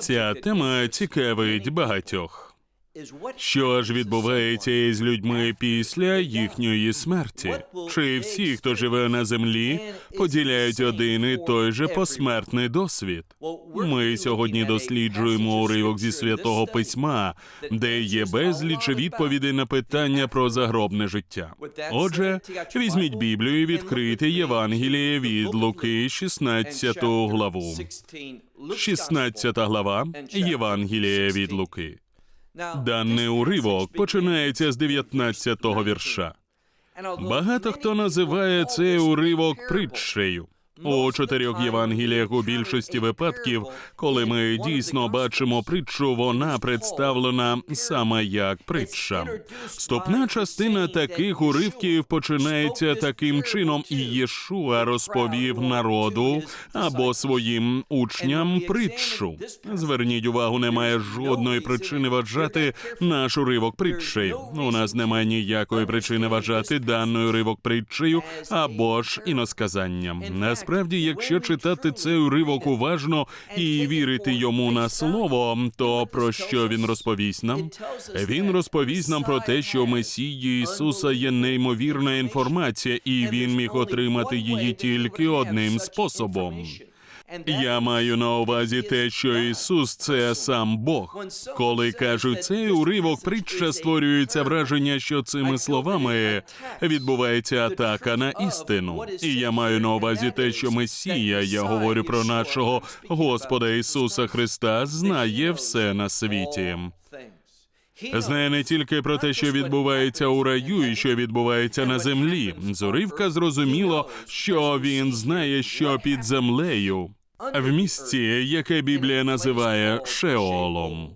Ця тема цікавить багатьох. Що ж відбувається із людьми після їхньої смерті? Чи всі, хто живе на землі, поділяють один і той же посмертний досвід? Ми сьогодні досліджуємо уривок зі святого письма, де є безліч відповідей на питання про загробне життя. Отже, візьміть Біблію і відкрийте Євангеліє від Луки, 16 главу. 16 глава Євангелія від Луки. Даний уривок починається з 19-го вірша. Багато хто називає цей уривок притчею. У чотирьох Євангеліях у більшості випадків, коли ми дійсно бачимо притчу, вона представлена саме як притча. Вступна частина таких уривків починається таким чином, і Єшуа розповів народу або своїм учням притчу. Зверніть увагу, немає жодної причини вважати наш уривок притчею. У нас немає ніякої причини вважати даний уривок притчею або ж іносказанням. Насправді, якщо читати цей уривок уважно і вірити йому на слово, то про що він розповість нам? Він розповість нам про те, що у Месії Ісуса є неймовірна інформація, і він міг отримати її тільки одним способом. Я маю на увазі те, що Ісус це сам Бог. Коли кажуть цей уривок, притча створюється враження, що цими словами відбувається атака на істину. І я маю на увазі те, що Месія, я говорю про нашого Господа Ісуса Христа, знає все на світі. Знає не тільки про те, що відбувається у раю, і що відбувається на землі. З уривка зрозуміло, що він знає, що під землею, в місці, яке Біблія називає Шеолом.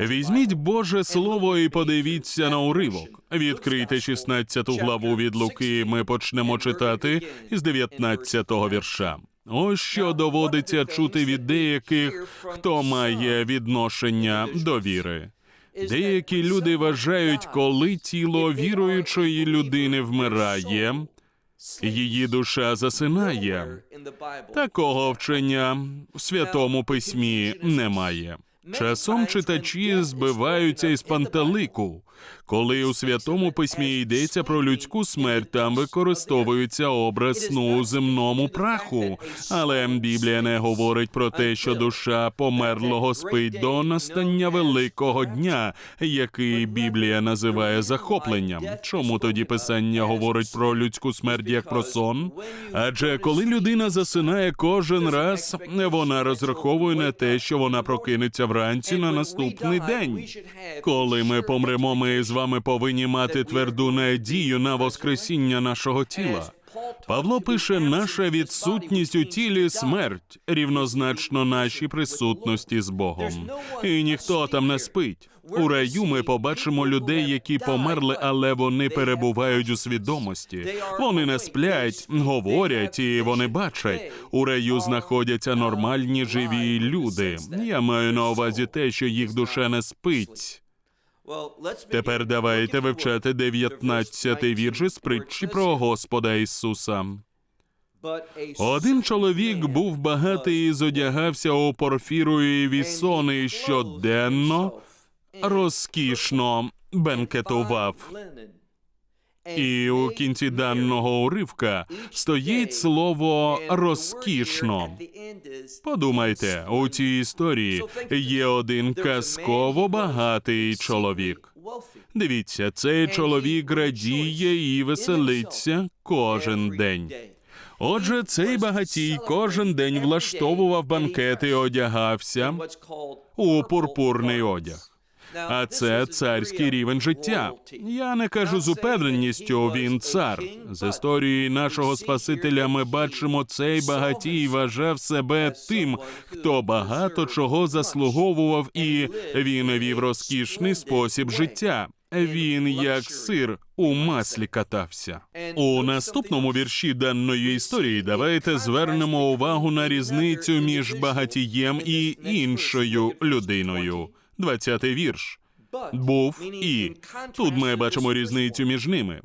Візьміть Боже Слово і подивіться на уривок. Відкрийте 16 главу від Луки. Ми почнемо читати із 19-го вірша. Ось що доводиться чути від деяких, хто має відношення до віри. Деякі люди вважають, коли тіло віруючої людини вмирає, її душа засинає. Такого вчення в святому письмі немає. Часом читачі збиваються із пантелику. Коли у святому письмі йдеться про людську смерть, там використовується образ сну у земному праху. Але Біблія не говорить про те, що душа померлого спить до настання великого дня, який Біблія називає захопленням. Чому тоді писання говорить про людську смерть як про сон? Адже коли людина засинає кожен раз, вона розраховує на те, що вона прокинеться вранці на наступний день. Коли ми помремо, ми з вами повинні мати тверду надію на воскресіння нашого тіла. Павло пише, наша відсутність у тілі смерть рівнозначно нашій присутності з Богом. І ніхто там не спить. У раю ми побачимо людей, які померли, але вони перебувають у свідомості. Вони не сплять, говорять і вони бачать. У раю знаходяться нормальні живі люди. Я маю на увазі те, що їх душа не спить. Тепер давайте вивчати 19-й вірш із притчі про Господа Ісуса. Один чоловік був багатий і зодягався у порфірові вісони щоденно розкішно бенкетував. І у кінці даного уривка стоїть слово розкішно. Подумайте, у цій історії є один казково багатий чоловік. Дивіться, цей чоловік радіє і веселиться кожен день. Отже, цей багатій кожен день влаштовував банкети і одягався у пурпурний одяг. А це царський рівень життя. Я не кажу з упевненістю, він цар. З історії нашого Спасителя ми бачимо, цей багатій вважав себе тим, хто багато чого заслуговував, і він вів розкішний спосіб життя. Він як сир у маслі катався. У наступному вірші даної історії давайте звернемо увагу на різницю між багатієм і іншою людиною. Двадцятий вірш. Був і тут ми бачимо різницю між ними.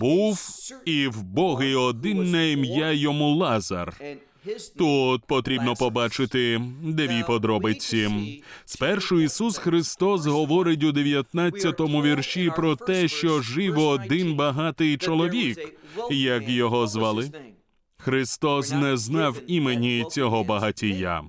Був і вбогий один на ім'я йому Лазар. Тут потрібно побачити дві подробиці. Спершу Ісус Христос говорить у 19-му вірші про те, що жив один багатий чоловік, як його звали. Христос не знав імені цього багатія.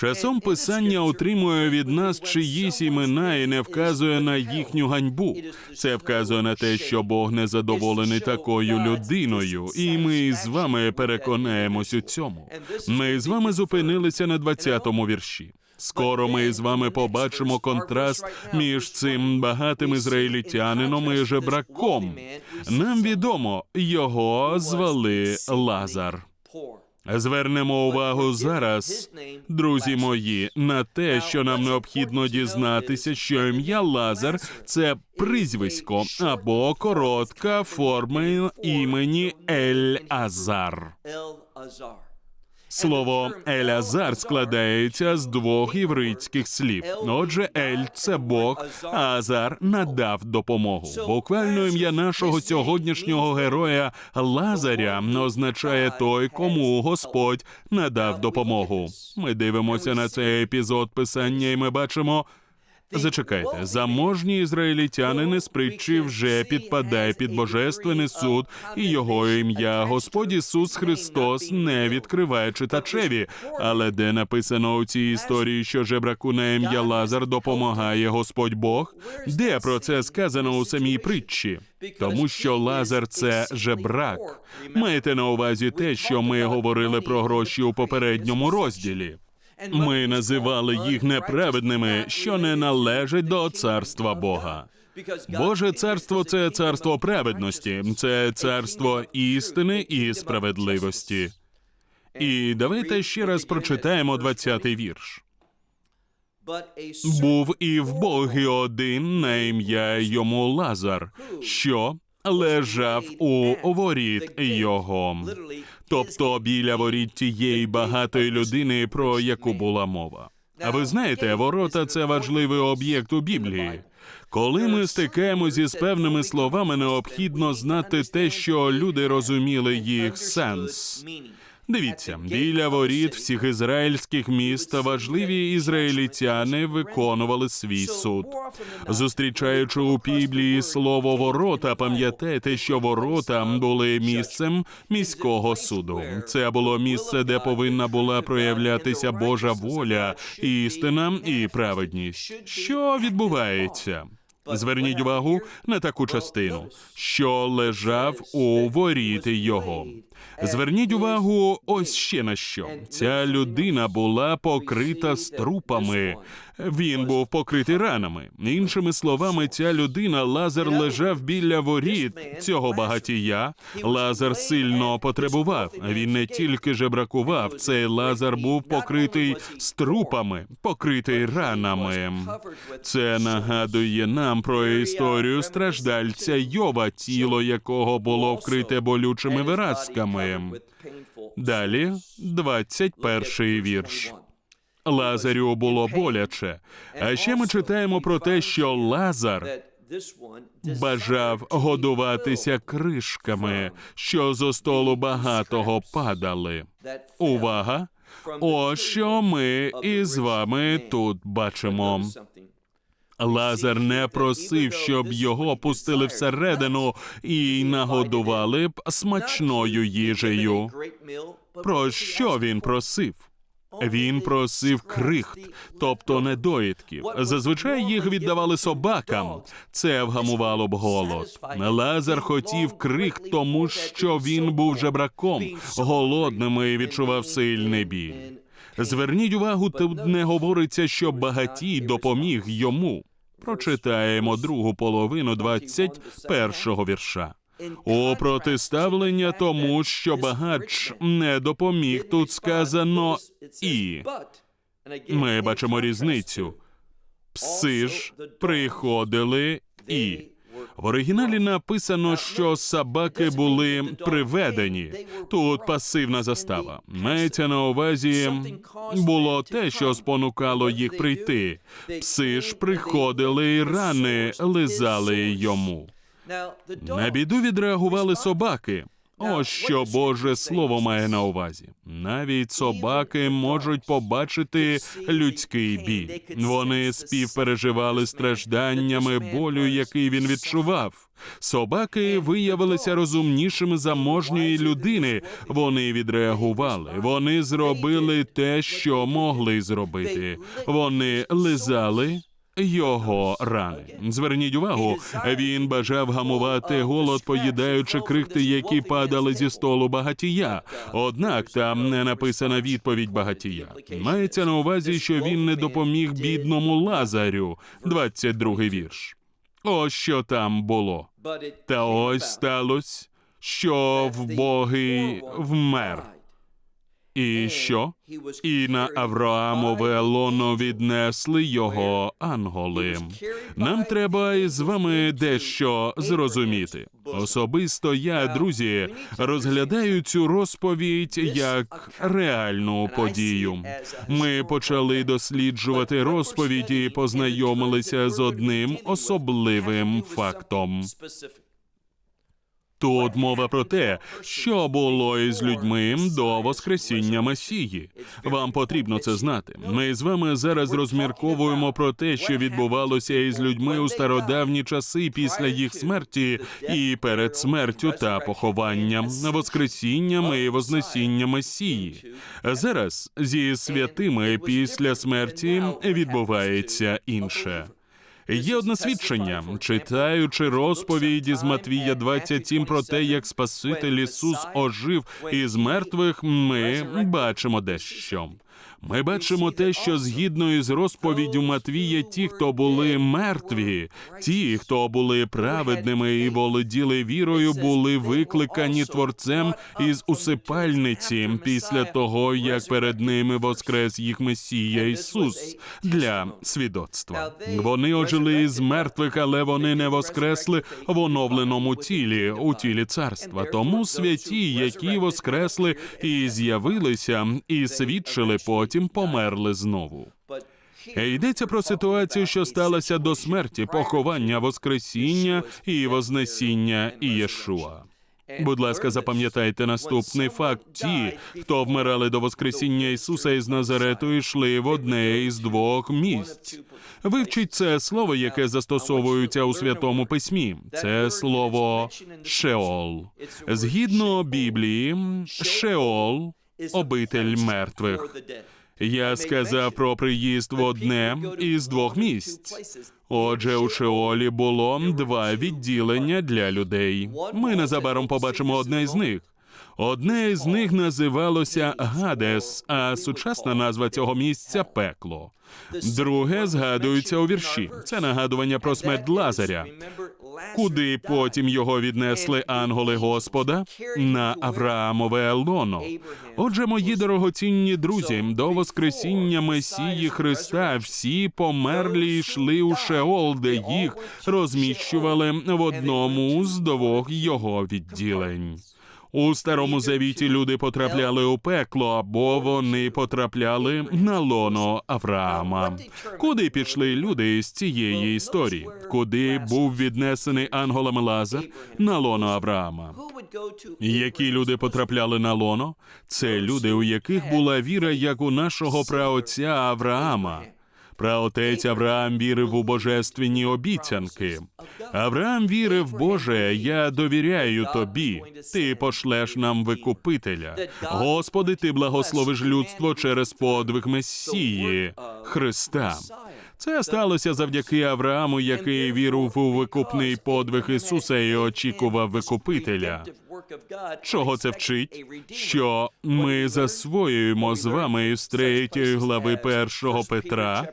Часом писання отримує від нас чиїсь імена і не вказує на їхню ганьбу. Це вказує на те, що Бог не задоволений такою людиною, і ми з вами переконаємось у цьому. Ми з вами зупинилися на 20-му вірші. Скоро ми з вами побачимо контраст між цим багатим ізраїльтянином і жебраком. Нам відомо, його звали Лазар. Звернемо увагу зараз, друзі мої, на те, що нам необхідно дізнатися, що ім'я Лазар це прізвисько або коротка форма імені Ель-Азар. Слово Елязар складається з двох єврейських слів. Отже, Ель це Бог, а Азар надав допомогу. Буквально ім'я нашого сьогоднішнього героя Лазаря означає той, кому Господь надав допомогу. Ми дивимося на цей епізод писання, і ми бачимо. Зачекайте, заможні ізраїльтянини з притчі вже підпадає під божественний суд, і його ім'я Господь Ісус Христос не відкриває читачеві. Але де написано у цій історії, що жебраку на ім'я Лазар допомагає Господь Бог? Де про це сказано у самій притчі? Тому що Лазар це жебрак. Маєте на увазі те, що ми говорили про гроші у попередньому розділі. Ми називали їх неправедними, що не належать до царства Бога. Боже царство це царство праведності, це царство істини і справедливості. І давайте ще раз прочитаємо 20-й вірш. Був і в Богі один на ім'я йому Лазар, що лежав у воріт його, тобто біля воріт тієї багатої людини, про яку була мова. А ви знаєте, ворота це важливий об'єкт у Біблії. Коли ми стикаємося з певними словами, необхідно знати те, що люди розуміли їх сенс. Дивіться, біля воріт всіх ізраїльських міст важливі ізраїльтяни виконували свій суд. Зустрічаючи у Біблії слово ворота, пам'ятайте, що ворота були місцем міського суду. Це було місце, де повинна була проявлятися Божа воля, істина і праведність. Що відбувається? Зверніть увагу на таку частину, що лежав у воріти його. Зверніть увагу ось ще на що. Ця людина була покрита струпами. Він був покритий ранами. Іншими словами, ця людина Лазар лежав біля воріт цього багатія. Лазар сильно потребував. Він не тільки жебракував, цей Лазар був покритий струпами, покритий ранами. Це нагадує нам про історію страждальця Йова, тіло якого було вкрите болючими виразками. Далі 21 вірш. Лазарю було боляче. А ще ми читаємо про те, що Лазар бажав годуватися кришками, що зо столу багатого падали. Увага! Ось що ми із вами тут бачимо. Лазар не просив, щоб його пустили всередину і нагодували б смачною їжею. Про що він просив? Він просив крихт, тобто недоїдків. Зазвичай їх віддавали собакам. Це вгамувало б голод. Лазар хотів крихт, тому що він був жебраком, голодним і відчував сильний біль. Зверніть увагу, тут не говориться, що багатій допоміг йому. Прочитаємо другу половину 21-го вірша. У протиставлення тому, що багач не допоміг, тут сказано і. Ми бачимо різницю. Пси ж приходили і. В оригіналі написано, що собаки були приведені. Тут пасивна застава. Мається на увазі було те, що спонукало їх прийти. Пси ж приходили і рани лизали йому. На біду відреагували собаки. Ось що Боже Слово має на увазі. Навіть собаки можуть побачити людський біль. Вони співпереживали стражданнями болю, який він відчував. Собаки виявилися розумнішими за можньої людини. Вони відреагували. Вони зробили те, що могли зробити. Вони лизали його рани. Зверніть увагу, він бажав гамувати голод, поїдаючи крихти, які падали зі столу багатія. Однак там не написана відповідь багатія. Мається на увазі, що він не допоміг бідному Лазарю. 22-й вірш. Ось що там було. Та ось сталося, що вбогий вмер. І що? І на Авраамове лоно віднесли його анголи. Нам треба із вами дещо зрозуміти. Особисто я, друзі, розглядаю цю розповідь як реальну подію. Ми почали досліджувати розповідь і познайомилися з одним особливим фактом. Тут мова про те, що було із людьми до Воскресіння Месії. Вам потрібно це знати. Ми з вами зараз розмірковуємо про те, що відбувалося із людьми у стародавні часи після їх смерті і перед смертю та похованням, Воскресінням і Вознесіння Месії. Зараз зі святими після смерті відбувається інше. Є одне свідчення, читаючи розповіді з Матвія 27 про те, як Спаситель Ісус ожив із мертвих, ми бачимо дещо. Ми бачимо те, що згідно із розповіддю Матвія, ті, хто були мертві, ті, хто були праведними і володіли вірою, були викликані творцем із усипальниці після того, як перед ними воскрес їх Месія Ісус для свідоцтва. Вони ожили із мертвих, але вони не воскресли в оновленому тілі, у тілі царства. Тому святі, які воскресли і з'явилися, і свідчили потім померли знову. Е, Йдеться про ситуацію, що сталася до смерті, поховання, воскресіння і вознесіння Ієшуа. Будь ласка, запам'ятайте наступний факт: ті, хто вмирали до Воскресіння Ісуса із Назарету, йшли в одне із двох місць. Вивчіть це слово, яке застосовується у святому письмі. Це слово Шеол. Згідно Біблії, Шеол обитель мертвих. Я сказав про приїзд в одне із двох місць. Отже, у Шеолі було два відділення для людей. Ми незабаром побачимо одне з них. Одне з них називалося Гадес, а сучасна назва цього місця пекло. Друге згадується у вірші. Це нагадування про смерть Лазаря. Куди потім його віднесли ангели Господа на Авраамове лоно. Отже, мої дорогоцінні друзі, до Воскресіння Месії Христа всі померлі йшли у Шеол, де їх розміщували в одному з двох його відділень. У старому завіті люди потрапляли у пекло, або вони потрапляли на лоно Авраама. Куди пішли люди з цієї історії? Куди був віднесений ангелом Лазар на лоно Авраама? Які люди потрапляли на лоно? Це люди, у яких була віра, як у нашого праотця Авраама. Праотець Авраам вірив у божественні обіцянки. Авраам вірив, Боже, я довіряю тобі. Ти пошлеш нам викупителя. Господи, ти благословиш людство через подвиг Месії Христа. Це сталося завдяки Аврааму, який вірив у викупний подвиг Ісуса і очікував викупителя. Чого це вчить? Що ми засвоюємо з вами із третьої глави першого Петра,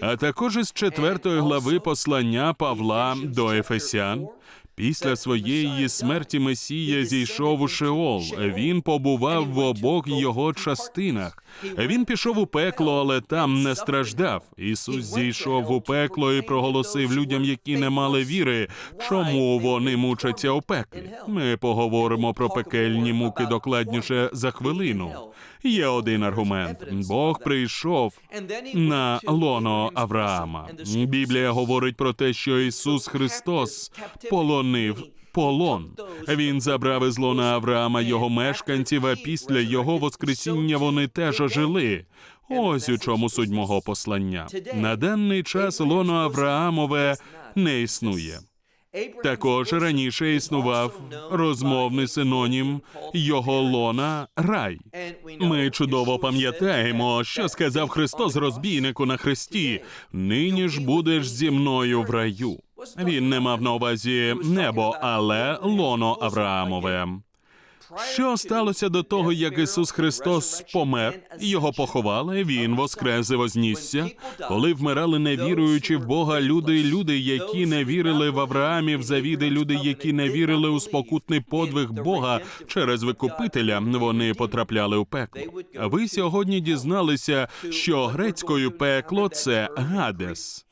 а також із четвертої глави послання Павла до Ефесян. Після своєї смерті Месія зійшов у Шеол. Він побував в обох його частинах. Він пішов у пекло, але там не страждав. Ісус зійшов у пекло і проголосив людям, які не мали віри, чому вони мучаться у пеклі. Ми поговоримо про пекельні муки докладніше за хвилину. Є один аргумент: Бог прийшов на лоно Авраама. Біблія говорить про те, що Ісус Христос полонив полон. Він забрав із лона Авраама його мешканців, а після його воскресіння вони теж ожили. Ось у чому суть мого послання. На даний час лоно Авраамове не існує. Також раніше існував розмовний синонім його лона рай. Ми чудово пам'ятаємо, що сказав Христос розбійнику на хресті: нині ж будеш зі мною в раю. Він не мав на увазі небо, але лоно Авраамове. Що сталося до того, як Ісус Христос помер, його поховали, він воскрес і вознісся. Коли вмирали невіруючи в Бога люди, люди, які не вірили в Авраамів завіди, люди, які не вірили у спокутний подвиг Бога через викупителя, вони потрапляли у пекло. Ви сьогодні дізналися, що грецькою пекло це Гадес.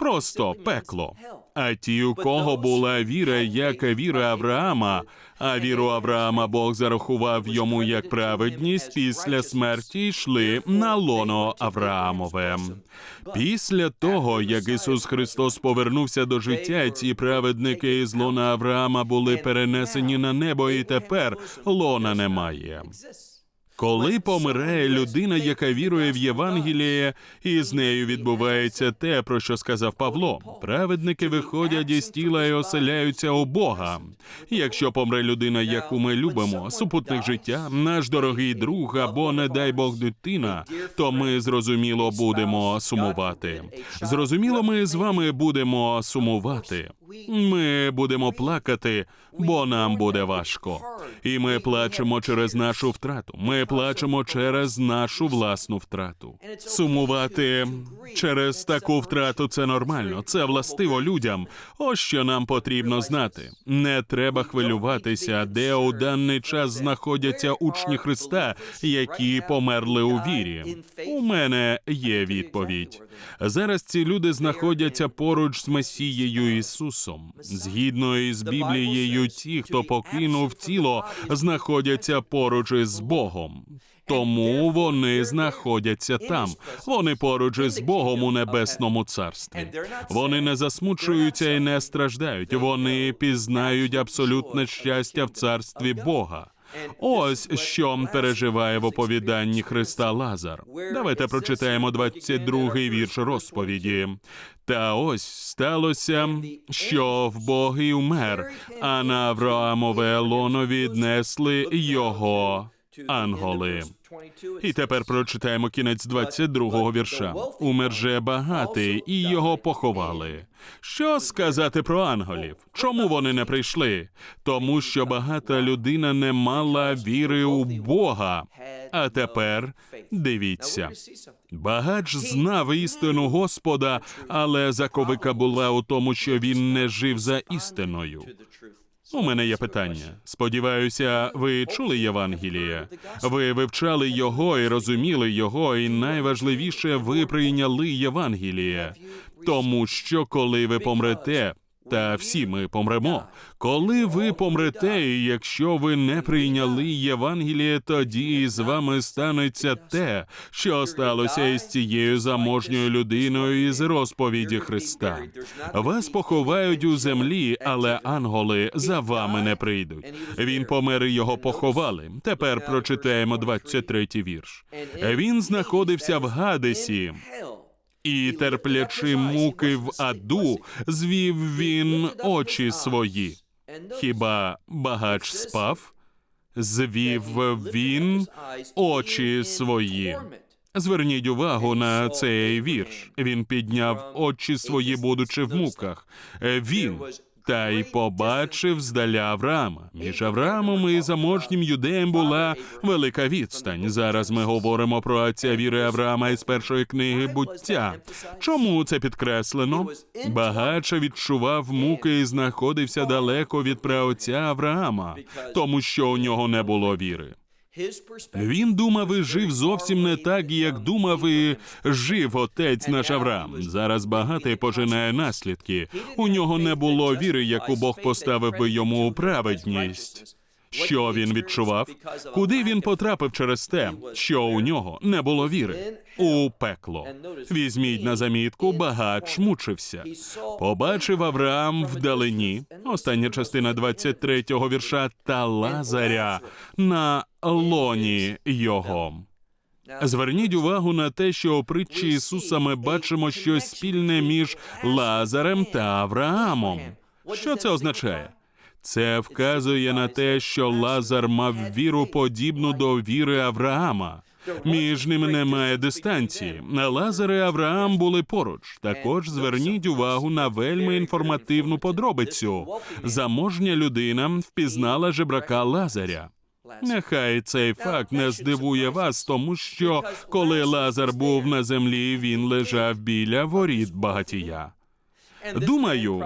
Просто пекло. А ті, у кого була віра, як віра Авраама, а віру Авраама Бог зарахував йому як праведність, після смерті йшли на лоно Авраамове. Після того, як Ісус Христос повернувся до життя, ці праведники із лона Авраама були перенесені на небо, і тепер лона немає. Коли помирає людина, яка вірує в Євангеліє, і з нею відбувається те, про що сказав Павло. Праведники виходять із тіла і оселяються у Бога. Якщо помре людина, яку ми любимо, супутник життя, наш дорогий друг або, не дай Бог, дитина, то ми зрозуміло будемо сумувати. Зрозуміло, ми з вами будемо сумувати. Ми будемо плакати, бо нам буде важко. І ми плачемо через нашу втрату. Ми плачемо через нашу власну втрату. Сумувати через таку втрату це нормально. Це властиво людям. Ось що нам потрібно знати. Не треба хвилюватися, де у даний час знаходяться учні Христа, які померли у вірі. У мене є відповідь. Зараз ці люди знаходяться поруч з Месією Ісусом. Згідно із Біблією, ті, хто покинув тіло, знаходяться поруч із Богом. Тому вони знаходяться там. Вони поруч із Богом у небесному царстві. Вони не засмучуються і не страждають. Вони пізнають абсолютне щастя в царстві Бога. Ось що переживає в оповіданні Христа Лазар. Давайте прочитаємо 22-й вірш розповіді. Та ось сталося, що в Боги умер, а на Авраамове лоно віднесли його анголи. І тепер прочитаємо кінець 22-го вірша. Умер же багатий, і його поховали. Що сказати про анголів? Чому вони не прийшли? Тому що багата людина не мала віри у Бога. А тепер дивіться. Багач знав істину Господа, але заковика була у тому, що він не жив за істиною. У мене є питання. Сподіваюся, ви чули Євангеліє? Ви вивчали його і розуміли його, і найважливіше, ви прийняли Євангеліє. Тому що коли ви помрете, та всі ми помремо. Коли ви помрете, і якщо ви не прийняли Євангеліє, тоді з вами станеться те, що сталося із цією заможньою людиною із розповіді Христа. Вас поховають у землі, але анголи за вами не прийдуть. Він помер і його поховали. Тепер прочитаємо 23-й вірш. Він знаходився в Гадесі. І терплячи муки в аду, звів він очі свої. Хіба багач спав? Звів він очі свої. Зверніть увагу на цей вірш. Він підняв очі свої, будучи в муках. Він Та й побачив здаля Авраама. Між Авраамом і заможнім юдеєм була велика відстань. Зараз ми говоримо про отця віри Авраама із першої книги буття. Чому це підкреслено? Багаче відчував муки і знаходився далеко від праотця Авраама, тому що у нього не було віри. Він думав і жив зовсім не так, як думав і жив отець наш Авраам. Зараз багатий пожинає наслідки. У нього не було віри, яку Бог поставив би йому у праведність. Що він відчував? Куди він потрапив через те, що у нього не було віри? У пекло. Візьміть на замітку, багач мучився. Побачив Авраам вдалині, остання частина 23-го вірша, та Лазаря на лоні його. Зверніть увагу на те, що у притчі Ісуса ми бачимо щось спільне між Лазарем та Авраамом. Що це означає? Це вказує на те, що Лазар мав віру подібну до віри Авраама. Між ними немає дистанції. Лазар і Авраам були поруч. Також зверніть увагу на вельми інформативну подробицю. Заможня людина впізнала жебрака Лазаря. Нехай цей факт не здивує вас, тому що коли Лазар був на землі, він лежав біля воріт багатія. Думаю,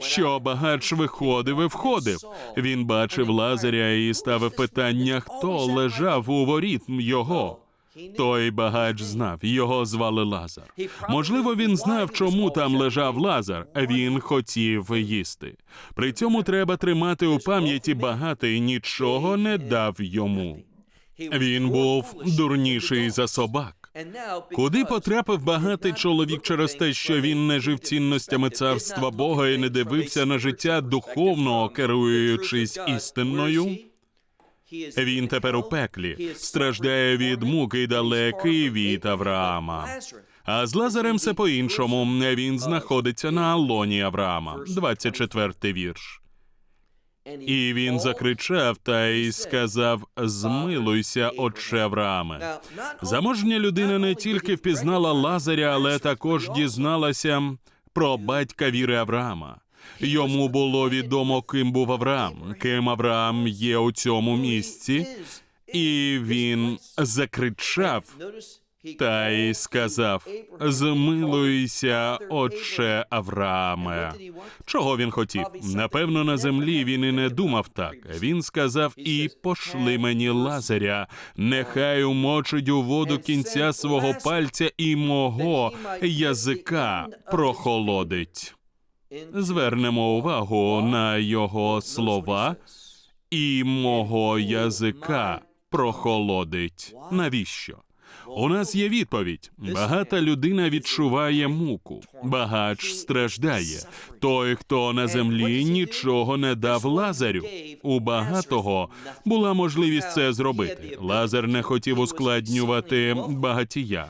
що багач виходив і входив. Він бачив Лазаря і ставив питання, хто лежав у воріт його. Той багач знав, його звали Лазар. Можливо, він знав, чому там лежав Лазар, він хотів їсти. При цьому треба тримати у пам'яті багатий нічого не дав йому. Він був дурніший за собак. Куди потрапив багатий чоловік через те, що він не жив цінностями царства Бога і не дивився на життя духовно, керуючись істинною? Він тепер у пеклі, страждає від муки далекий від Авраама. А з Лазарем все по-іншому. Він знаходиться на лоні Авраама. 24 вірш. І він закричав та й сказав: Змилуйся, отче Аврааме. Заможня людина не тільки впізнала Лазаря, але також дізналася про батька віри Авраама. Йому було відомо, ким був Авраам, ким Авраам є у цьому місці, і він закричав та й сказав: Змилуйся, отче Аврааме. Чого він хотів? Напевно, на землі він і не думав так. Він сказав: І пошли мені лазаря, нехай умочить у воду кінця свого пальця і мого язика прохолодить. Звернемо увагу на його слова і мого язика прохолодить. Навіщо? У нас є відповідь. Багата людина відчуває муку, багач страждає. Той, хто на землі нічого не дав Лазарю. У багатого була можливість це зробити. Лазар не хотів ускладнювати багатія.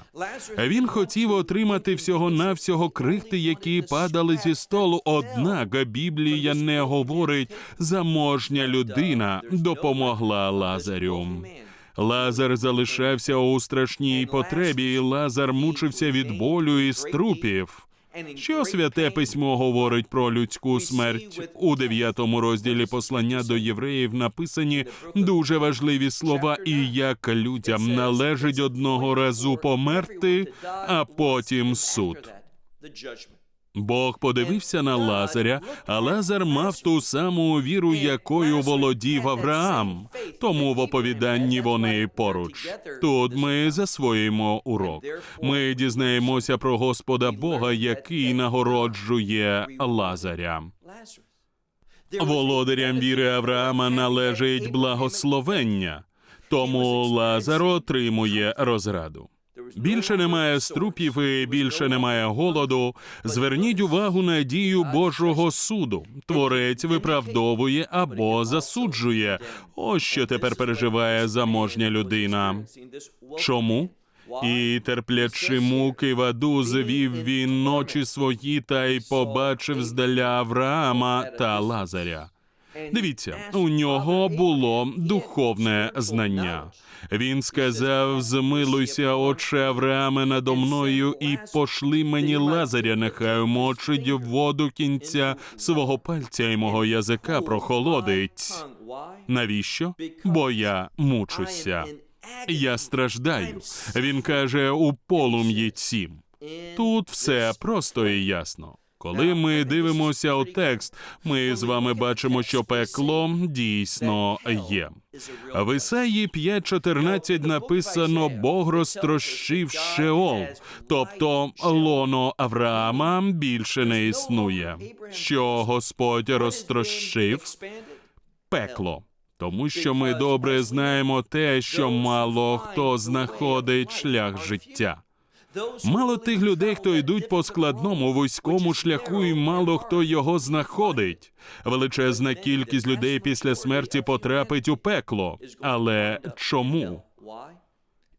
Він хотів отримати всього навсього крихти, які падали зі столу. Однак Біблія не говорить, заможня людина допомогла Лазарю. Лазар залишався у страшній потребі, і Лазар мучився від болю і струпів. Що святе письмо говорить про людську смерть у дев'ятому розділі послання до євреїв написані дуже важливі слова, і як людям належить одного разу померти, а потім суд. Бог подивився на Лазаря, а Лазар мав ту саму віру, якою володів Авраам. Тому в оповіданні вони поруч. Тут ми засвоїмо урок. Ми дізнаємося про Господа Бога, який нагороджує Лазаря. Володарям віри Авраама належить благословення, тому Лазар отримує розраду. Більше немає струпів і більше немає голоду. Зверніть увагу на дію Божого суду. Творець виправдовує або засуджує. Ось що тепер переживає заможня людина. Чому? І терплячи муки в аду, звів він ночі свої та й побачив здаля Авраама та Лазаря. Дивіться, у нього було духовне знання. Він сказав: Змилуйся, отче Аврааме, надо мною, і пошли мені лазаря, нехай мочить воду кінця свого пальця і мого язика прохолодить. Навіщо? Бо я мучуся. Я страждаю. Він каже у полум'ї цім. Тут все просто і ясно. Коли ми дивимося у текст, ми з вами бачимо, що пекло дійсно є. В Ісаї 5.14 написано Бог розтрощив Шеол, тобто лоно Авраама більше не існує. Що Господь розтрощив пекло. Тому що ми добре знаємо те, що мало хто знаходить шлях життя. Мало тих людей, хто йдуть по складному вузькому шляху, і мало хто його знаходить. Величезна кількість людей після смерті потрапить у пекло. Але чому?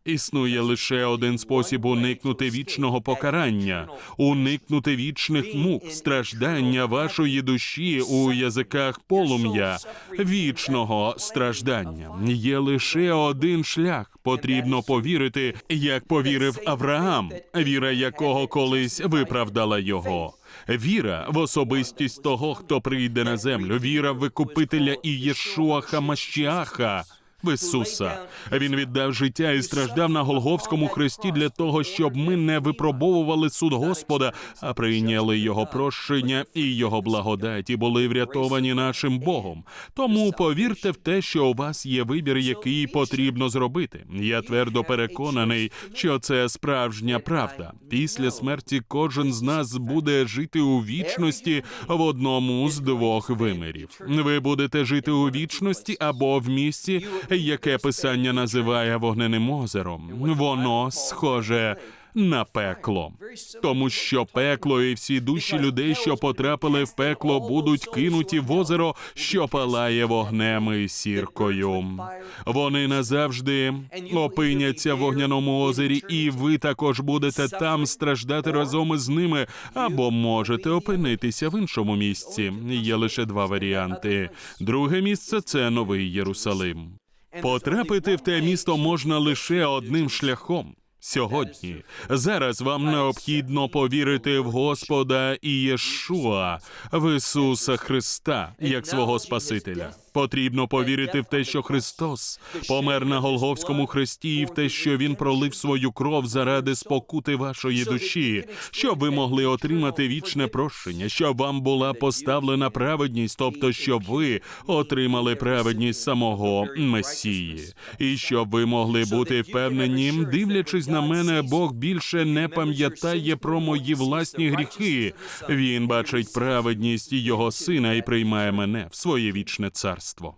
Існує лише один спосіб уникнути вічного покарання, уникнути вічних мук, страждання вашої душі у язиках полум'я, вічного страждання. Є лише один шлях. Потрібно повірити, як повірив Авраам, віра якого колись виправдала його. Віра в особистість того, хто прийде на землю, віра в викупителя і Єшуа Хамащіаха. Ісуса він віддав життя і страждав на Голговському хресті для того, щоб ми не випробовували суд Господа, а прийняли його прощення і його благодать, і були врятовані нашим Богом. Тому повірте в те, що у вас є вибір, який потрібно зробити. Я твердо переконаний, що це справжня правда. Після смерті кожен з нас буде жити у вічності в одному з двох вимірів. Ви будете жити у вічності або в місті яке писання називає вогненим озером. Воно схоже на пекло, тому що пекло і всі душі людей, що потрапили в пекло, будуть кинуті в озеро, що палає вогнем і сіркою. Вони назавжди опиняться в вогняному озері, і ви також будете там страждати разом із ними, або можете опинитися в іншому місці. Є лише два варіанти. Друге місце це новий Єрусалим. Потрапити в те місто можна лише одним шляхом. Сьогодні зараз вам необхідно повірити в Господа і Єшуа, в Ісуса Христа, як свого Спасителя. Потрібно повірити в те, що Христос помер на Голговському хресті, і в те, що Він пролив свою кров заради спокути вашої душі, щоб ви могли отримати вічне прощення, щоб вам була поставлена праведність, тобто щоб ви отримали праведність самого Месії, і щоб ви могли бути впевнені, дивлячись на мене, Бог більше не пам'ятає про мої власні гріхи. Він бачить праведність його сина і приймає мене в своє вічне царство царство.